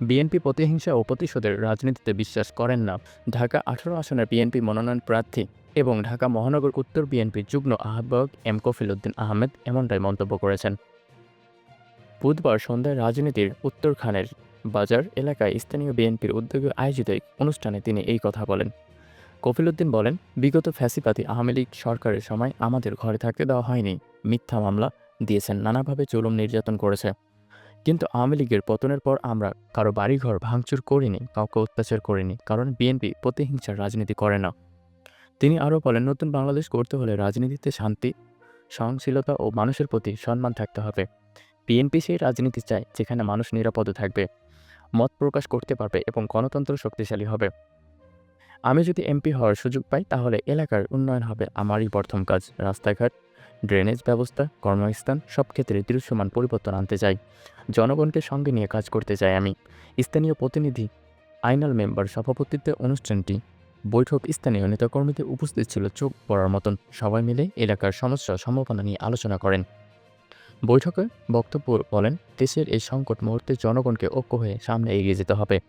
BNP প্রতিহিংসা ও প্রতিশোধের রাজনীতিতে বিশ্বাস করেন না। ঢাকা আঠারো আসনের বিএনপি মনোনয়ন প্রার্থী এবং ঢাকা মহানগর উত্তর বিএনপির যুগ্ম আহ্বায়ক এম কফিল উদ্দিন আহমেদ এমনটাই মন্তব্য করেছেন। বুধবার সন্ধ্যায় রাজনীতির উত্তরখানের বাজার এলাকায় স্থানীয় বিএনপির উদ্যোগে আয়োজিত এক অনুষ্ঠানে তিনি এই কথা বলেন। কফিল উদ্দিন বলেন, বিগত ফ্যাসিপাতি আওয়ামী লীগ সরকারের সময় আমাদের ঘরে থাকতে দেওয়া হয়নি। মিথ্যা মামলা দিয়েছেন, নানাভাবে জুলুম নির্যাতন করেছে। কিন্তু আওয়ামী লীগের পতনের পর আমরা কারও বাড়িঘর ভাঙচুর করিনি, কাউকে অত্যাচার করিনি, কারণ বিএনপি প্রতিহিংসার রাজনীতি করে না। তিনি আরও বলেন, নতুন বাংলাদেশ করতে হলে রাজনীতিতে শান্তি, সহনশীলতা ও মানুষের প্রতি সম্মান থাকতে হবে। বিএনপি সেই রাজনীতি চায় যেখানে মানুষ নিরাপদে থাকবে, মত প্রকাশ করতে পারবে এবং গণতন্ত্র শক্তিশালী হবে। আমি যদি এমপি হওয়ার সুযোগ পাই, তাহলে এলাকার উন্নয়ন হবে আমারই প্রথম কাজ, রাস্তাঘাট ড্রেনেজ ব্যবস্থা, কর্মস্থান, সব ক্ষেত্রে দৃশ্যমান পরিবর্তন আনতে চাই। জনগণকে সঙ্গে নিয়ে কাজ করতে চাই আমি। স্থানীয় প্রতিনিধি, আইনাল মেম্বার সভাপতিত্বে অনুষ্ঠানটি বৈঠক স্থানীয় নেতাকর্মীদের উপস্থিত ছিল চোখ পড়ার মতন। সবাই মিলে এলাকার সমস্যা সম্ভাবনা নিয়ে আলোচনা করেন। বৈঠকে বক্তব্য বলেন, দেশের এই সংকট মুহূর্তে জনগণকে ঐক্য হয়ে সামনে এগিয়ে যেতে হবে।